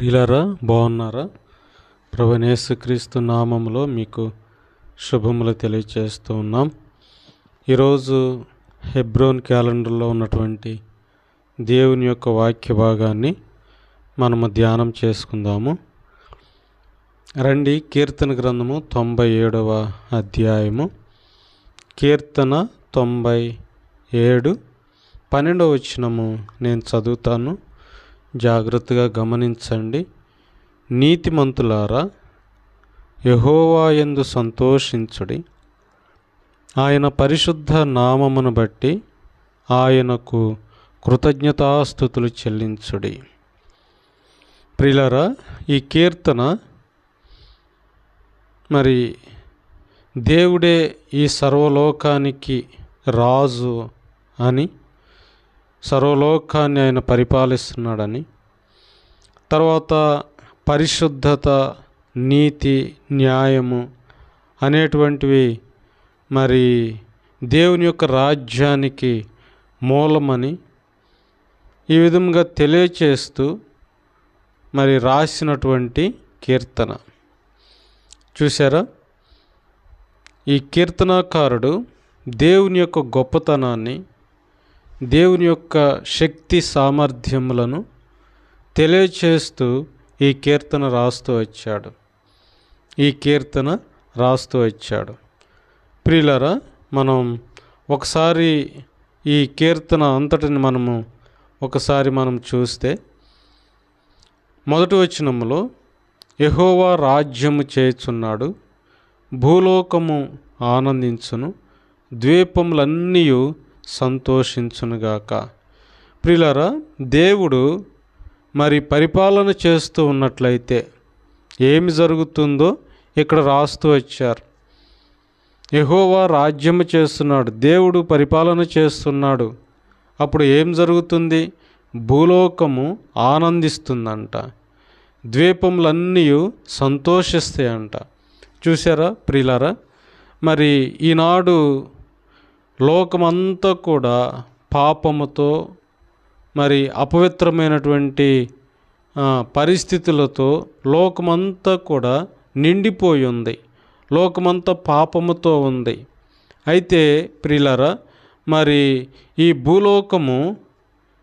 ప్రియులారా బాగున్నారా? ప్రభనేసుక్రీస్తు నామంలో మీకు శుభములు తెలియచేస్తూ ఉన్నాం. ఈరోజు హెబ్రోన్ క్యాలెండర్లో ఉన్నటువంటి దేవుని యొక్క వాక్య భాగాన్ని మనము ధ్యానం చేసుకుందాము. రండి కీర్తన గ్రంథము తొంభై ఏడవ అధ్యాయము. కీర్తన తొంభై ఏడు పన్నెండవ వచనము నేను చదువుతాను. జాగ్రత్తగా గమనించండి. నీతిమంతులారా యహోవాయందు సంతోషించుడి. ఆయన పరిశుద్ధ నామమును బట్టి ఆయనకు కృతజ్ఞతాస్థుతులు చెల్లించుడి. ప్రిలరా ఈ కీర్తన మరి దేవుడే ఈ సర్వలోకానికి రాజు అని సర్వలోకాన్ని ఆయన పరిపాలిస్తున్నాడని. తర్వాత పరిశుద్ధత నీతి న్యాయము అనేటువంటివి మరి దేవుని యొక్క రాజ్యానికి మూలమని ఈ విధంగా తెలియచేస్తూ మరి రాసినటువంటి కీర్తన. చూసారా ఈ కీర్తనాకారుడు దేవుని యొక్క గొప్పతనాన్ని దేవుని యొక్క శక్తి సామర్థ్యములను తెలియచేస్తూ ఈ కీర్తన రాస్తూ వచ్చాడు. ఈ కీర్తన రాస్తూ వచ్చాడు. ప్రియులరా మనం ఒకసారి ఈ కీర్తన అంతటిని మనము ఒకసారి మనం చూస్తే మొదటి వచనములో యహోవా రాజ్యము చేయుచున్నాడు భూలోకము ఆనందించును ద్వీపములన్నీ సంతోషించునుగాక. ప్రిలరా దేవుడు మరి పరిపాలన చేస్తూ ఉన్నట్లయితే ఏమి జరుగుతుందో ఇక్కడ రాస్తూ వచ్చారు. యహోవా రాజ్యము చేస్తున్నాడు దేవుడు పరిపాలన చేస్తున్నాడు. అప్పుడు ఏం జరుగుతుంది? భూలోకము ఆనందిస్తుందంట. ద్వీపములన్నీ సంతోషిస్తాయంట. చూసారా ప్రిలరా? మరి ఈనాడు లోకమంతా కూడా పాపముతో మరి అపవిత్రమైనటువంటి పరిస్థితులతో లోకమంతా కూడా నిండిపోయి ఉంది. లోకమంతా పాపముతో ఉంది. అయితే ప్రియులరా మరి ఈ భూలోకము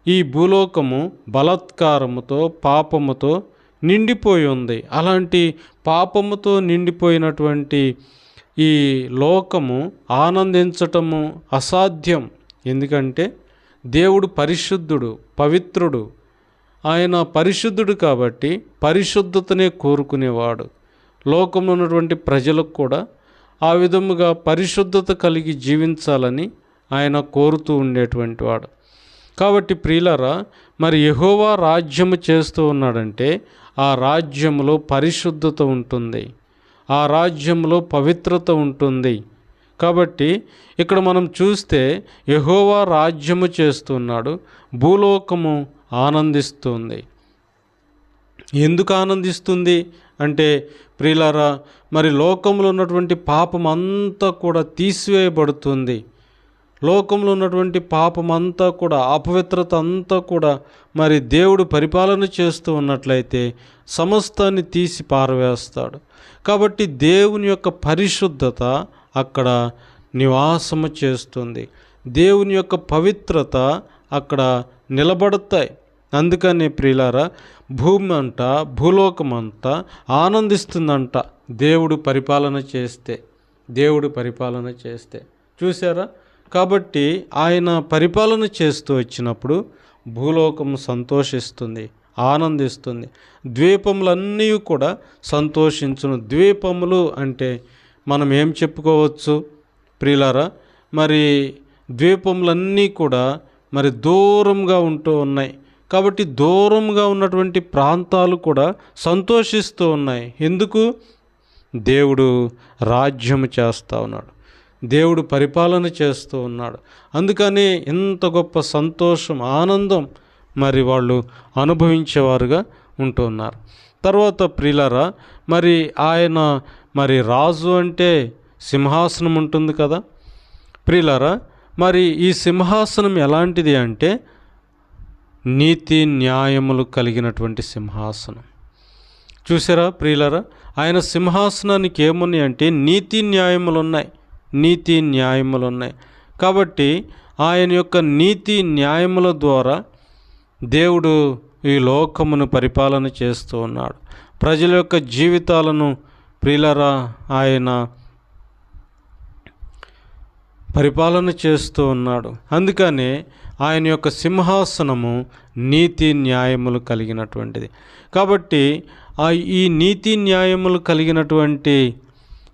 ఈ భూలోకము బలాత్కారముతో పాపముతో నిండిపోయి ఉంది. అలాంటి పాపముతో నిండిపోయినటువంటి ఈ లోకము ఆనందించటము అసాధ్యం. ఎందుకంటే దేవుడు పరిశుద్ధుడు పవిత్రుడు. ఆయన పరిశుద్ధుడు కాబట్టి పరిశుద్ధతనే కోరుకునేవాడు. లోకంలో ఉన్నటువంటి ప్రజలకు కూడా ఆ విధముగా పరిశుద్ధత కలిగి జీవించాలని ఆయన కోరుతూ ఉండేటువంటి వాడు. కాబట్టి ప్రియులరా మరి యహోవా రాజ్యము చేస్తూ ఉన్నాడంటే ఆ రాజ్యములో పరిశుద్ధత ఉంటుంది. ఆ రాజ్యంలో పవిత్రత ఉంటుంది. కాబట్టి ఇక్కడ మనం చూస్తే యహోవా రాజ్యము చేస్తున్నాడు. భూలోకము ఆనందిస్తుంది. ఎందుకు ఆనందిస్తుంది? అంటే ప్రియులారా మరి లోకంలో ఉన్నటువంటి పాపం అంతా కూడా తీసివేయబడుతుంది. లోకంలో ఉన్నటువంటి పాపం అంతా కూడా అపవిత్రత అంతా కూడా మరి దేవుడు పరిపాలన చేస్తూ ఉన్నట్లయితే సమస్తాన్ని తీసి పారవేస్తాడు. కాబట్టి దేవుని యొక్క పరిశుద్ధత అక్కడ నివాసము చేస్తుంది. దేవుని యొక్క పవిత్రత అక్కడ నిలబడతాయి. అందుకని ప్రియులారా భూమి అంట భూలోకం అంతా ఆనందిస్తుందంట దేవుడు పరిపాలన చేస్తే. దేవుడు పరిపాలన చేస్తే. చూసారా కాబట్టి ఆయన పరిపాలన చేస్తూ వచ్చినప్పుడు భూలోకం సంతోషిస్తుంది. ఆనందిస్తుంది. ద్వీపములన్నీ కూడా సంతోషించును. ద్వీపములు అంటే మనం ఏం చెప్పుకోవచ్చు? ప్రియులారా మరి ద్వీపములన్నీ కూడా మరి దూరంగా ఉంటూ ఉన్నాయి. కాబట్టి దూరంగా ఉన్నటువంటి ప్రాంతాలు కూడా సంతోషిస్తూ ఉన్నాయి. ఎందుకు? దేవుడు రాజ్యము చేస్తూ ఉన్నాడు. దేవుడు పరిపాలన చేస్తూ ఉన్నాడు. అందుకని ఇంత గొప్ప సంతోషం ఆనందం మరి వాళ్ళు అనుభవించేవారుగా ఉంటున్నారు. తర్వాత ప్రిలరా మరి ఆయన మరి రాజు అంటే సింహాసనం ఉంటుంది కదా? ప్రిలరా మరి ఈ సింహాసనం ఎలాంటిది అంటే నీతి న్యాయములు కలిగినటువంటి సింహాసనం. చూసారా ప్రియులరా ఆయన సింహాసనానికి ఏమున్నాయి అంటే నీతి న్యాయములు ఉన్నాయి నీతి న్యాయములు ఉన్నాయి కాబట్టి ఆయన యొక్క నీతి న్యాయముల ద్వారా దేవుడు ఈ లోకమును పరిపాలన చేస్తూ ఉన్నాడు. ప్రజల యొక్క జీవితాలను ప్రియులరా ఆయన పరిపాలన చేస్తూ ఉన్నాడు. అందుకనే ఆయన యొక్క సింహాసనము నీతి న్యాయములు కలిగినటువంటిది. కాబట్టి ఈ నీతి న్యాయములు కలిగినటువంటి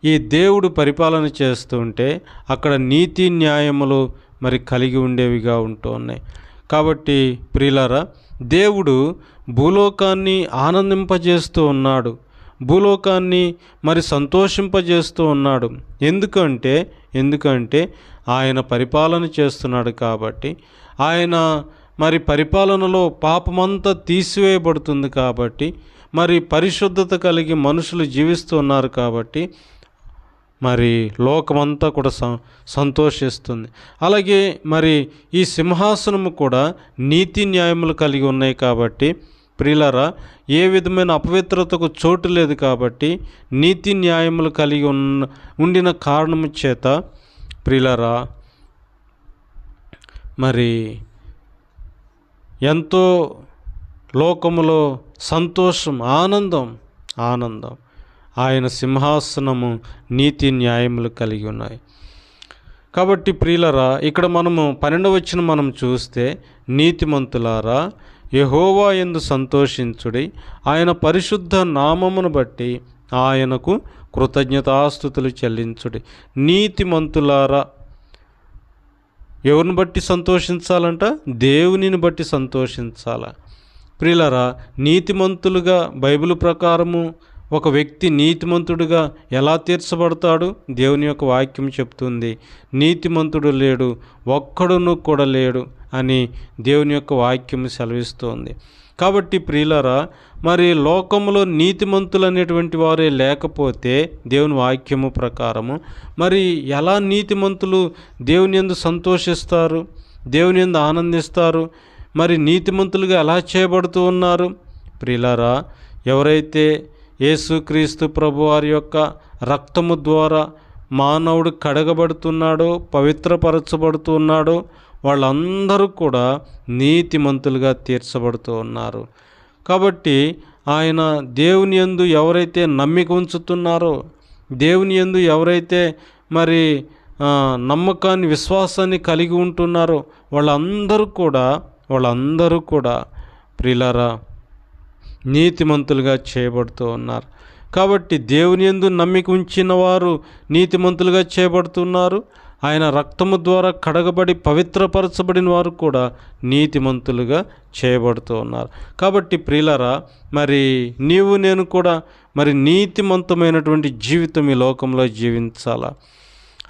ఈ దేవుడు పరిపాలన చేస్తూ ఉంటే అక్కడ నీతి న్యాయములు మరి కలిగి ఉండేవిగా ఉంటూ ఉన్నాయి. కాబట్టి ప్రియులారా దేవుడు భూలోకాన్ని ఆనందింపజేస్తూ ఉన్నాడు. భూలోకాన్ని మరి సంతోషింపజేస్తూ ఉన్నాడు. ఎందుకంటే ఎందుకంటే ఆయన పరిపాలన చేస్తున్నాడు కాబట్టి ఆయన మరి పరిపాలనలో పాపమంతా తీసివేయబడుతుంది కాబట్టి మరి పరిశుద్ధత కలిగి మనుషులు జీవిస్తున్నారు కాబట్టి మరి లోకమంతా కూడా సంతోషిస్తుంది. అలాగే మరి ఈ సింహాసనము కూడా నీతి న్యాయములు కలిగి ఉన్నాయి కాబట్టి ప్రియులరా ఏ విధమైన అపవిత్రతకు చోటు లేదు కాబట్టి నీతి న్యాయములు కలిగి ఉన్న ఉండిన కారణము చేత ప్రియులరా మరి ఎంతో లోకములో సంతోషం ఆనందం ఆనందం. ఆయన సింహాసనము నీతి న్యాయములు కలిగి ఉన్నాయి. కాబట్టి ప్రియులరా ఇక్కడ మనము పన్నెండవచ్చిన మనం చూస్తే నీతిమంతులారా యహోవా ఎందు సంతోషించుడి ఆయన పరిశుద్ధ నామమును బట్టి ఆయనకు కృతజ్ఞతాస్థుతులు చెల్లించుడి. నీతిమంతులారా ఎవరిని బట్టి సంతోషించాలంట? దేవునిని బట్టి సంతోషించాల. ప్రియులరా నీతిమంతులుగా బైబిల్ ప్రకారము ఒక వ్యక్తి నీతిమంతుడుగా ఎలా తీర్చబడతాడు? దేవుని యొక్క వాక్యం చెప్తుంది నీతిమంతుడు లేడు ఒక్కడును కూడా లేడు అని దేవుని యొక్క వాక్యం సెలవిస్తోంది. కాబట్టి ప్రియులరా మరి లోకంలో నీతిమంతులు అనేటువంటి వారే లేకపోతే దేవుని వాక్యము ప్రకారము మరి ఎలా నీతిమంతులు దేవుని ఎందు సంతోషిస్తారు దేవుని ఎందు ఆనందిస్తారు మరి నీతిమంతులుగా ఎలా చేయబడుతూ ఉన్నారు? ప్రియులరా ఎవరైతే యేసుక్రీస్తు ప్రభువారి యొక్క రక్తము ద్వారా మానవుడు కడగబడుతున్నాడు పవిత్రపరచబడుతున్నాడో వాళ్ళందరూ కూడా నీతిమంతులుగా తీర్చబడుతూ ఉన్నారు. కాబట్టి ఆయన దేవుని యందు ఎవరైతే నమ్మిక ఉంచుతున్నారో దేవుని యందు ఎవరైతే మరి నమ్మకాన్ని విశ్వాసాన్ని కలిగి ఉంటున్నారో వాళ్ళందరూ కూడా వాళ్ళందరూ కూడా ప్రిలరా నీతిమంతులుగా చేయబడుతూ ఉన్నారు. కాబట్టి దేవుని ఎందు నమ్మిక ఉంచిన వారు నీతిమంతులుగా చేయబడుతున్నారు. ఆయన రక్తము ద్వారా కడగబడి పవిత్రపరచబడిన వారు కూడా నీతిమంతులుగా చేయబడుతూ ఉన్నారు. కాబట్టి ప్రియులరా మరి నీవు నేను కూడా మరి నీతిమంతమైనటువంటి జీవితం ఈ లోకంలో జీవించాలా?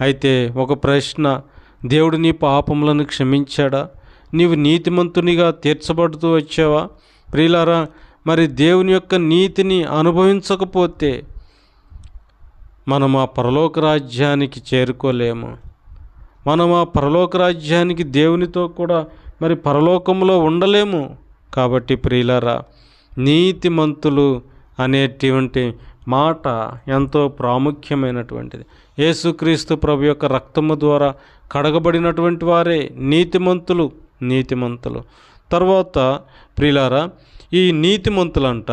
అయితే ఒక ప్రశ్న దేవుడు నీ పాపములను క్షమించాడా? నీవు నీతిమంతునిగా తీర్చబడుతూ వచ్చావా? ప్రియులారా మరి దేవుని యొక్క నీతిని అనుభవించకపోతే మనం ఆ పరలోక రాజ్యానికి చేరుకోలేము. మనం ఆ పరలోక రాజ్యానికి దేవునితో కూడా మరి పరలోకంలో ఉండలేము. కాబట్టి ప్రియులారా నీతిమంతులు అనేటువంటి మాట ఎంతో ప్రాముఖ్యమైనటువంటిది. యేసుక్రీస్తు ప్రభు యొక్క రక్తము ద్వారా కడగబడినటువంటి వారే నీతిమంతులు నీతిమంతులు. తర్వాత ప్రియులారా ఈ నీతిమంతులంట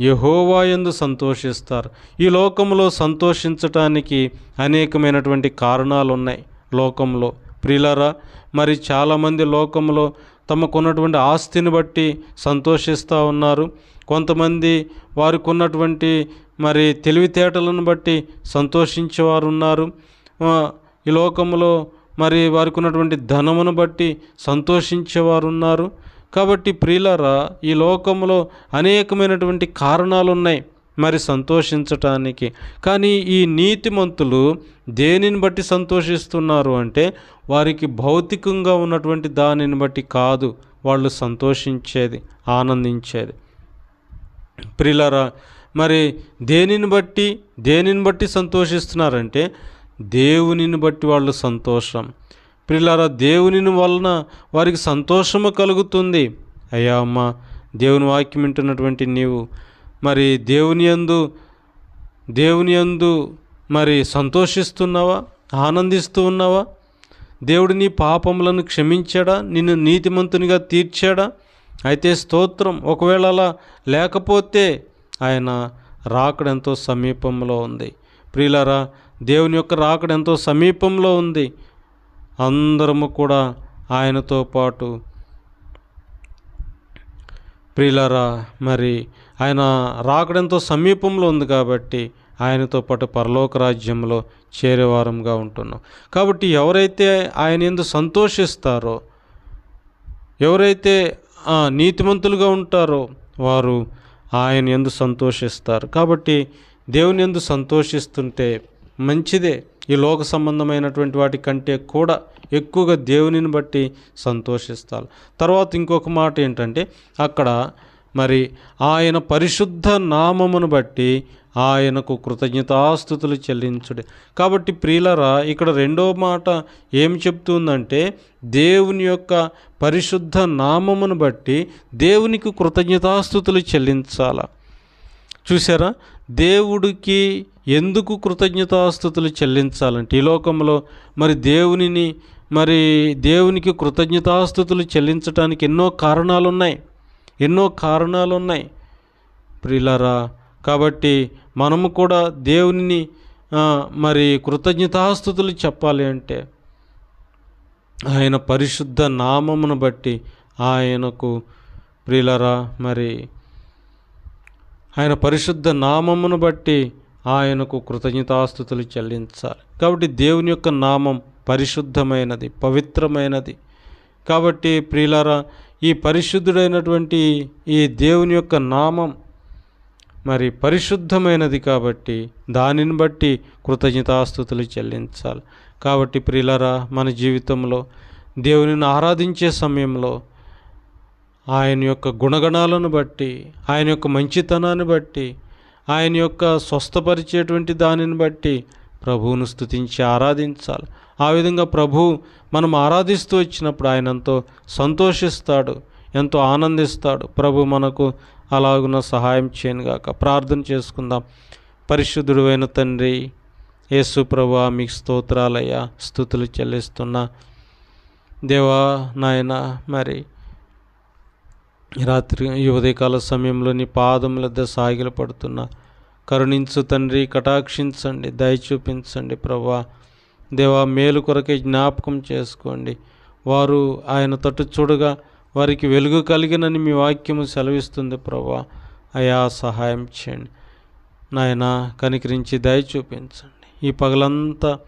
యహోవాయందు సంతోషిస్తారు. ఈ లోకంలో సంతోషించటానికి అనేకమైనటువంటి కారణాలు ఉన్నాయి లోకంలో ప్రిలరా మరి చాలామంది లోకంలో తమకున్నటువంటి ఆస్తిని బట్టి సంతోషిస్తూ ఉన్నారు. కొంతమంది వారికి ఉన్నటువంటి మరి తెలివితేటలను బట్టి సంతోషించేవారు ఉన్నారు ఈ లోకంలో మరి వారికి ఉన్నటువంటి ధనమును బట్టి సంతోషించేవారు ఉన్నారు కాబట్టి ప్రియులరా ఈ లోకంలో అనేకమైనటువంటి కారణాలు ఉన్నాయి మరి సంతోషించటానికి. కానీ ఈ నీతిమంతులు దేనిని బట్టి సంతోషిస్తున్నారు అంటే వారికి భౌతికంగా ఉన్నటువంటి దానిని బట్టి కాదు. వాళ్ళు సంతోషించేది ఆనందించేది. ప్రిలరా మరి దేనిని బట్టి దేనిని బట్టి సంతోషిస్తున్నారంటే దేవునిని బట్టి వాళ్ళు సంతోషం. ప్రిలారా దేవునిని వలన వారికి సంతోషము కలుగుతుంది. అయ్యా అమ్మ దేవుని వాక్యం వింటున్నటువంటి నీవు మరి దేవుని యందు దేవుని యందు మరి సంతోషిస్తున్నావా? ఆనందిస్తూ ఉన్నావా? దేవుడు నీ పాపములను క్షమించాడా? నిన్ను నీతిమంతునిగా తీర్చాడా? అయితే స్తోత్రం ఒకవేళ అలా లేకపోతే ఆయన రాకడెంతో సమీపంలో ఉంది. ప్రియులరా దేవుని యొక్క రాకడెంతో సమీపంలో ఉంది. అందరము కూడా ఆయనతో పాటు. ప్రిలరా మరి ఆయన రాకడంతో సమీపంలో ఉంది కాబట్టి ఆయనతో పాటు పరలోక రాజ్యంలో చేరేవారంగా ఉంటున్నాం. కాబట్టి ఎవరైతే ఆయన ఎందు సంతోషిస్తారో ఎవరైతే నీతిమంతులుగా ఉంటారో వారు ఆయన ఎందు సంతోషిస్తారు. కాబట్టి దేవుని ఎందు సంతోషిస్తుంటే మంచిదే. ఈ లోక సంబంధమైనటువంటి వాటి కంటే కూడా ఎక్కువగా దేవునిని బట్టి సంతోషిస్తారు. తర్వాత ఇంకొక మాట ఏంటంటే అక్కడ మరి ఆయన పరిశుద్ధ నామమును బట్టి ఆయనకు కృతజ్ఞతాస్థుతులు చెల్లించుడే. కాబట్టి ప్రియులరా ఇక్కడ రెండో మాట ఏం చెప్తుందంటే దేవుని యొక్క పరిశుద్ధ నామమును బట్టి దేవునికి కృతజ్ఞతాస్థుతులు చెల్లించాల. చూసారా? దేవుడికి ఎందుకు కృతజ్ఞతాస్థుతులు చెల్లించాలంటే ఈ లోకంలో మరి దేవునిని మరి దేవునికి కృతజ్ఞతాస్థుతులు చెల్లించడానికి ఎన్నో కారణాలు ఉన్నాయి ఎన్నో కారణాలు ఉన్నాయి ప్రిలరా కాబట్టి మనము కూడా దేవునిని మరి కృతజ్ఞతాస్థుతులు చెప్పాలి అంటే ఆయన పరిశుద్ధ నామమును బట్టి ఆయనకు ప్రిలరా మరి ఆయన పరిశుద్ధ నామమును బట్టి ఆయనకు కృతజ్ఞతాస్థుతులు చెల్లించాలి. కాబట్టి దేవుని యొక్క నామం పరిశుద్ధమైనది పవిత్రమైనది. కాబట్టి ప్రియులారా ఈ పరిశుద్ధుడైనటువంటి ఈ దేవుని యొక్క నామం మరి పరిశుద్ధమైనది కాబట్టి దానిని బట్టి కృతజ్ఞతాస్థుతులు చెల్లించాలి. కాబట్టి ప్రియులరా మన జీవితంలో దేవునిని ఆరాధించే సమయంలో ఆయన యొక్క గుణగణాలను బట్టి ఆయన యొక్క మంచితనాన్ని బట్టి ఆయన యొక్క స్వస్థపరిచేటువంటి దానిని బట్టి ప్రభువును స్తుతించి ఆరాధించాలి. ఆ విధంగా ప్రభు మనం ఆరాధిస్తూ వచ్చినప్పుడు ఆయన ఎంతో సంతోషిస్తాడు ఎంతో ఆనందిస్తాడు. ప్రభు మనకు అలాగున సహాయం చేయనుగాక. ప్రార్థన చేసుకుందాం. పరిశుద్ధుడు అయిన తండ్రి యేసు ప్రభు మీకు స్తోత్రాలయ్యా. స్థుతులు చెల్లిస్తున్నా. దేవా నాయన మరి రాత్రి ఈ ఉదయకాల సమయంలో నీ పాదముల వద్ద సాగిల పడుతున్నా కరుణించు తండ్రి కటాక్షించండి దయ చూపించండి ప్రభా. దేవా మేలు కొరకే జ్ఞాపకం చేసుకోండి. వారు ఆయన తట్టు చూడగా వారికి వెలుగు కలిగినని మీ వాక్యము సెలవిస్తుంది ప్రభా. అయా సహాయం చేయండి. నాయన కనికరించి దయ చూపించండి ఈ పగలంతా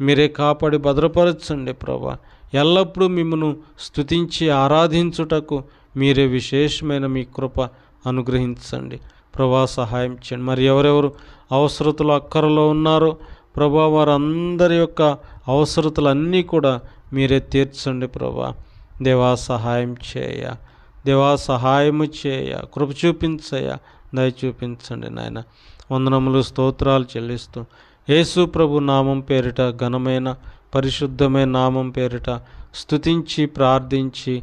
మీరే కాపాడి భద్రపరచండి ప్రభా. ఎల్లప్పుడూ మిమ్మను స్తుతించి ఆరాధించుటకు మీరే విశేషమైన మీ కృప అనుగ్రహించండి. ప్రభా సహాయం చేయండి. మరి ఎవరెవరు అవసరతలు అక్కరలో ఉన్నారో ప్రభా వారందరి యొక్క అవసరతలన్నీ కూడా మీరే తీర్చండి ప్రభా. దేవా సహాయం చేయ. దేవా సహాయము చేయ. కృప చూపించయ దయ చూపించండి నాయన. వందనములు స్తోత్రాలు చెల్లిస్తూ యేసు ప్రభు నామం పేరిట ఘనమైన పరిశుద్ధమైన నామం పేరిట స్తుతించి ప్రార్థించి